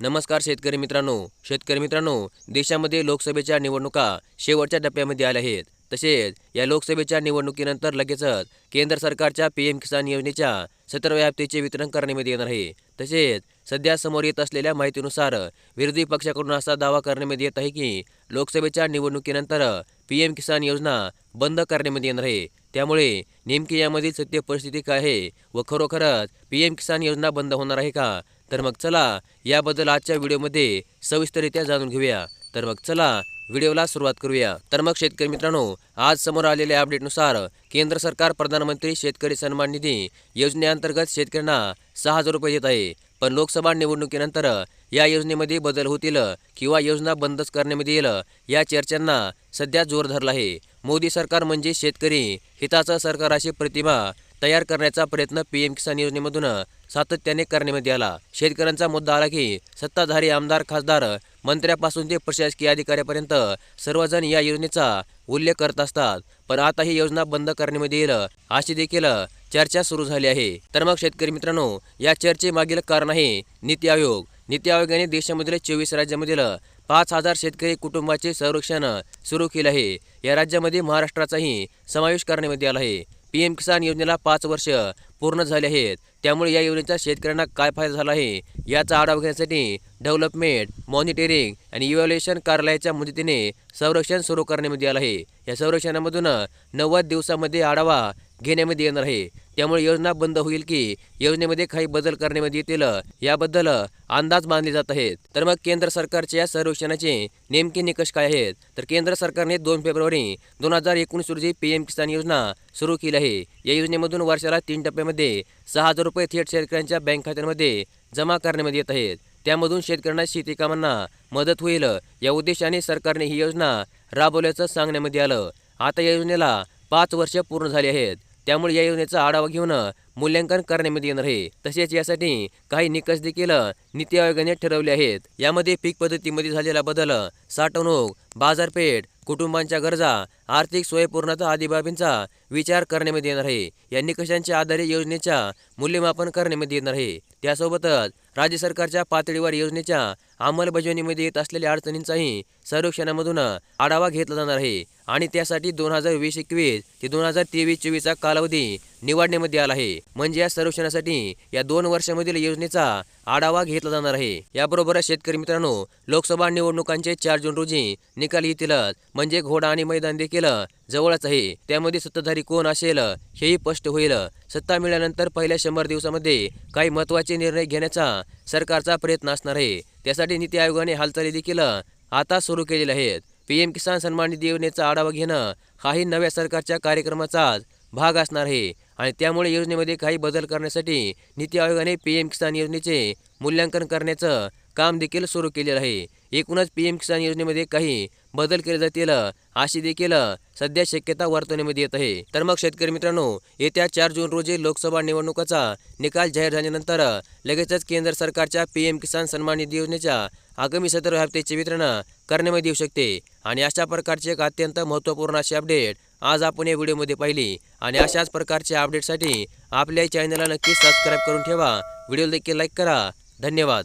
नमस्कार शेतकरी मित्रांनो. शेतकरी मित्रांनो देशामध्ये लोकसभेच्या निवडणुका शेवटच्या टप्प्यामध्ये आल्या आहेत. तसेच या लोकसभेच्या निवडणुकीनंतर लगेचच केंद्र सरकारच्या पी एम किसान योजनेच्या सतराव्या हप्त्याचे वितरण करण्यामध्ये येणार आहे. तसेच सध्या समोर येत असलेल्या माहितीनुसार विरोधी पक्षाकडून असा दावा करण्यामध्ये येत आहे की लोकसभेच्या निवडणुकीनंतर पी एम किसान योजना बंद करण्यामध्ये येणार आहे. त्यामुळे नेमकी यामधील सत्य परिस्थिती काय आहे व खरोखरच पी एम किसान योजना बंद होणार आहे का तर मग चला याबद्दल आजच्या व्हिडिओमध्ये सविस्तररित्या जाणून घेऊया. तर मग चला व्हिडिओला सुरुवात करूया. तर मग शेतकरी मित्रांनो आज समोर आलेल्या अपडेटनुसार केंद्र सरकार प्रधानमंत्री शेतकरी सन्मान निधी योजनेअंतर्गत शेतकऱ्यांना सहा हजार रुपये देत आहे. पण लोकसभा निवडणुकीनंतर या योजनेमध्ये बदल होतील किंवा योजना बंदच करण्यामध्ये येईल या चर्चांना सध्या जोर धरला आहे. मोदी सरकार म्हणजे शेतकरी हिताचं सरकार अशी प्रतिमा तयार करण्याचा प्रयत्न पीएम किसान योजनेमधून सातत्याने करण्यामध्ये आला. शेतकऱ्यांचा मुद्दा आला की सत्ताधारी आमदार खासदार मंत्र्यापासून ते प्रशासकीय अधिकाऱ्यापर्यंत सर्वजण या योजनेचा उल्लेख करत असतात. पण आता ही योजना बंद करण्यामध्ये येईल अशी देखील चर्चा सुरू झाली आहे. तर मग शेतकरी मित्रांनो या चर्चेमागील कारण आहे नीती आयोग. नीती आयोगाने देशामधील चोवीस राज्यामधील पाच हजार शेतकरी कुटुंबाचे संरक्षण सुरू केले आहे. या राज्यामध्ये महाराष्ट्राचाही समावेश करण्यामध्ये आला आहे. पी एम किसान योजनेला पाच वर्ष पूर्ण झाले आहेत. त्यामुळे या योजनेचा शेतकऱ्यांना काय फायदा झाला आहे? याचा आढावा घेण्यासाठी डेव्हलपमेंट मॉनिटरिंग आणि इव्हॅल्युएशन कार्यालयाच्या मदतीने संरक्षण सुरू करण्यामध्ये आलं आहे. या संरक्षणामधून नव्वद दिवसामध्ये आढावा घेण्यामध्ये येणार आहे. त्यामुळे योजना बंद होईल की योजनेमध्ये काही बदल करण्यामध्ये येतील याबद्दल अंदाज मानले जात आहेत. तर मग केंद्र सरकारच्या या सर्वेक्षणाचे नेमके निकष काय आहेत? तर केंद्र सरकारने दोन फेब्रुवारी दोन हजार एकोणीस रोजी पी एम किसान योजना सुरू केली आहे. या योजनेमधून वर्षाला तीन टप्प्यामध्ये सहा हजार रुपये थेट शेतकऱ्यांच्या बँक खात्यांमध्ये जमा करण्यामध्ये येत आहेत. त्यामधून शेतकऱ्यांना शेती कामांना मदत होईल या उद्देशाने सरकारने ही योजना राबवल्याचं सांगण्यामध्ये आलं. आता या योजनेला पाच वर्ष पूर्ण झाली आहेत. त्यामुळे या योजनेचा आढावा घेऊन मूल्यांकन करण्यात येणार आहे. तसेच यासाठी काही निकष देखील नीती आयोगाने ठरवले आहेत. यामध्ये पीक पद्धतीमध्ये झालेला बदल साठवणूक बाजारपेठ कुटुंबांच्या गरजा आर्थिक स्वयंपूर्णता आदी बाबींचा विचार करण्यामध्ये येणार आहे. या निकषांच्या आधारे योजनेच्या मूल्यमापन करण्यामध्ये येणार आहे. त्यासोबतच राज्य सरकारच्या पातळीवर योजनेच्या अंमलबजावणीमध्ये येत असलेल्या अडचणींचाही सर्वेक्षणामधून आढावा घेतला जाणार आहे. आणि त्यासाठी दोन हजार वीस एकवीस ते दोन हजार तेवीस चोवीसचा कालावधी निवडण्यामध्ये आला आहे. म्हणजे या सर्वेक्षणासाठी या दोन वर्षामधील योजनेचा आढावा घेतला जाणार आहे. याबरोबरच शेतकरी मित्रांनो लोकसभा निवडणुकांचे चार जून रोजी निकाल येतीलच म्हणजे घोडा आणि मैदान देखील जवळच आहे. त्यामध्ये सत्ताधारी कोण असेल हेही स्पष्ट होईल. सत्ता मिळाल्यानंतर पहिल्या शंभर दिवसामध्ये काही महत्त्वाचे निर्णय घेण्याचा सरकारचा प्रयत्न असणार आहे. त्यासाठी नीती आयोगाने हालचाली देखील आता सुरू केलेले आहेत. पी एम किसान सन्मान निधी योजनेचा आढावा घेणं हाही नव्या सरकारच्या कार्यक्रमाचाच भाग असणार आहे. आणि त्यामुळे योजनेमध्ये काही बदल करण्यासाठी नीती आयोगाने पी एम किसान योजनेचे मूल्यांकन करण्याचं काम देखील सुरू केलेलं आहे. एकूणच पी एम किसान योजनेमध्ये काही बदल केले जातील अशी देखील सध्या शक्यता वर्तवण्यामध्ये येत आहे. तर मग शेतकरी मित्रांनो येत्या चार जून रोजी लोकसभा निवडणुकाचा निकाल जाहीर झाल्यानंतर लगेचच केंद्र सरकारच्या पी एम किसान सन्मान निधी योजनेच्या आगामी सतरा हप्त्याचे वितरण करण्यामध्ये येऊ शकते. आणि अशा प्रकारचे एक अत्यंत महत्त्वपूर्ण अशी अपडेट आज आपण या व्हिडिओमध्ये पाहिली. आणि अशाच प्रकारच्या अपडेटसाठी आपल्या चॅनलला नक्कीच सबस्क्राईब करून ठेवा. व्हिडिओ देखील लाईक करा. धन्यवाद.